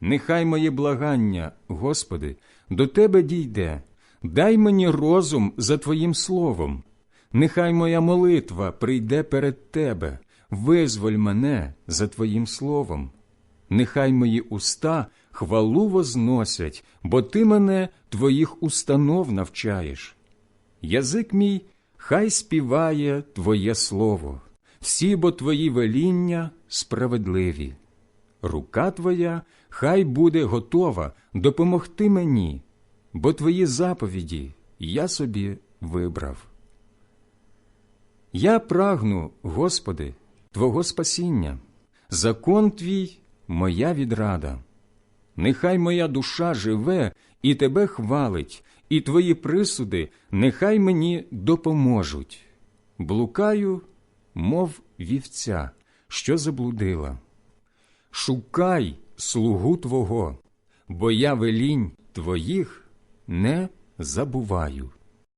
Нехай моє благання, Господи, до Тебе дійде, дай мені розум за Твоїм словом. Нехай моя молитва прийде перед Тебе, визволь мене за Твоїм словом. Нехай мої уста хвалу возносять, бо Ти мене Твоїх установ навчаєш. Язик мій хай співає Твоє слово, всі бо Твої веління справедливі. Рука Твоя хай буде готова допомогти мені, бо Твої заповіді я собі вибрав. Я прагну, Господи, Твого спасіння, закон Твій моя відрада. Нехай моя душа живе і Тебе хвалить, і Твої присуди нехай мені допоможуть. Блукаю, мов вівця, що заблудила. Шукай слугу Твого, бо я велінь Твоїх не забуваю.